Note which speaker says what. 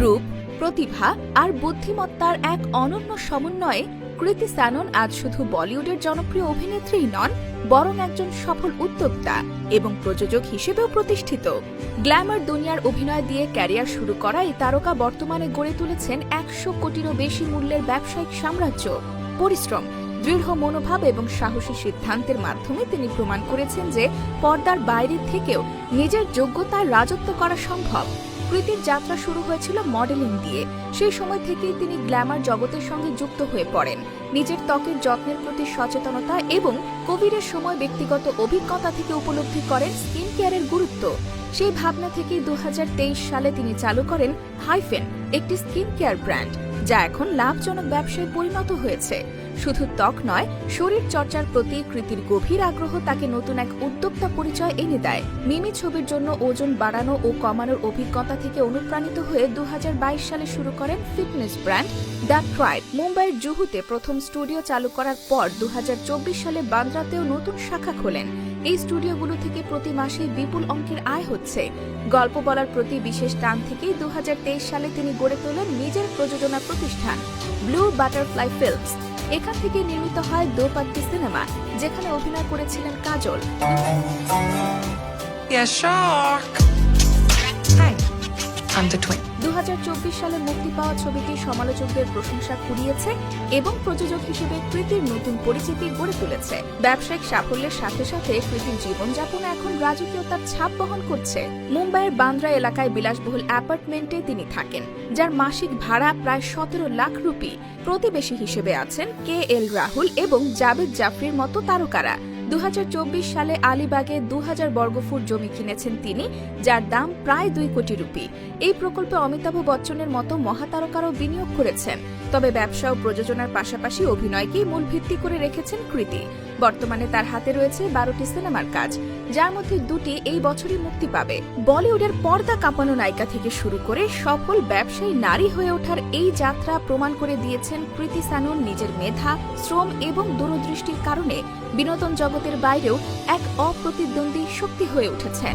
Speaker 1: রূপ, প্রতিভা আর বুদ্ধিমত্তার এক অনন্য সমন্বয়ে কৃতি স্যানন আজ শুধু বলিউডের জনপ্রিয় অভিনেত্রীই নন, বরং একজন সফল উদ্যোক্তা এবং প্রযোজক হিসেবেও প্রতিষ্ঠিত। গ্ল্যামার দুনিয়ার অভিনয় দিয়ে ক্যারিয়ার শুরু করা এই তারকা বর্তমানে গড়ে তুলেছেন একশো কোটিরও বেশি মূল্যের ব্যবসায়িক সাম্রাজ্য। পরিশ্রম দৃঢ় মনোভাব এবং সাহসী সিদ্ধান্তের মাধ্যমে তিনি প্রমাণ করেছেন যে পর্দার বাইরে থেকেও নিজের যোগ্যতায় রাজত্ব করা সম্ভব। কৃতির যাত্রা শুরু হয়েছিল মডেলিং দিয়ে। সেই সময় থেকেই তিনি গ্ল্যামার জগতের সঙ্গে যুক্ত হয়ে পড়েন। নিজের ত্বকের যত্নের প্রতি সচেতনতা এবং কোভিডের সময় ব্যক্তিগত অভিজ্ঞতা থেকে উপলব্ধি করেন স্কিন কেয়ারের গুরুত্ব। সেই ভাবনা থেকেই দু হাজার তেইশ সালে তিনি চালু করেন হাইফেন, একটি স্কিন কেয়ার ব্র্যান্ড, যা এখন লাভজনক ব্যবসায় পরিণত হয়েছে। শুধু ত্বক নয়, শরীর চর্চার প্রতি কৃতির গভীর আগ্রহ তাকে নতুন এক উদ্যোক্তা পরিচয় এনে দেয়। মিমি ছবির জন্য ওজন বাড়ানো ও কমানোর অভিজ্ঞতা থেকে অনুপ্রাণিত হয়ে দুহাজার বাইশ সালে শুরু করেন ফিটনেস ব্র্যান্ড দ্য ট্রাইড মুম্বাইয়ের জুহুতে প্রথম স্টুডিও চালু করার পর দুহাজার চব্বিশ সালে বান্দ্রাতেও নতুন শাখা খোলেন। এই স্টুডিওগুলো থেকে প্রতি মাসে বিপুল অঙ্কের আয় হচ্ছে। গল্প বলার প্রতি বিশেষ টান থেকেই দু হাজার তেইশ সালে তিনি গড়ে তোলেন নিজের প্রযোজনা প্রতিষ্ঠান ব্লু বাটারফ্লাই ফিল্মস। এখান থেকে নির্মিত হয় দোপাত্তি সিনেমা যেখানে অভিনয় করেছিলেন কাজল।
Speaker 2: I'm the twin.
Speaker 1: দু সালে মুক্তি পাওয়া ছবিটি সমালোচকদের প্রশংসা কুড়িয়েছে এবং প্রযোজক হিসেবে কৃতির নতুন পরিচিতি গড়ে তুলেছে। ব্যবসায়িক সাফল্যের সাথে সাথে কৃতির জীবনযাপন এখন রাজকীয়তার ছাপ বহন করছে। মুম্বাইয়ের বান্দ্রা এলাকায় বিলাসবহুল অ্যাপার্টমেন্টে তিনি থাকেন, যার মাসিক ভাড়া প্রায় সতেরো লাখ রুপি। প্রতিবেশী হিসেবে আছেন কে এল রাহুল এবং জাবেদ জাফরির মতো তারকারা। দু হাজার চব্বিশ সালে আলিবাগে দু বর্গফুট জমি কিনেছেন তিনি, যার দাম প্রায় দুই কোটি রুপি। এই প্রকল্পে অমিতাভ বচ্চনের মতো মহাতারকারও বিনিয়োগ করেছেন। তবে ব্যবসা ও প্রযোজনার পাশাপাশি অভিনয়কেই মূল ভিত্তি করে রেখেছেন কৃতি। বর্তমানে তার হাতে রয়েছে বারোটি সিনেমার কাজ, যার মধ্যে দুটি এই বছরই মুক্তি পাবে। বলিউডের পর্দা কাঁপানো নায়িকা থেকে শুরু করে সফল ব্যবসায়ী নারী হয়ে ওঠার এই যাত্রা প্রমাণ করে দিয়েছেন কৃতি সানুন নিজের মেধা, শ্রম এবং দূরদৃষ্টির কারণে। বিনোদন জগতের বাইরেও এক অপ্রতিদ্বন্দ্বী শক্তি হয়ে উঠেছেন।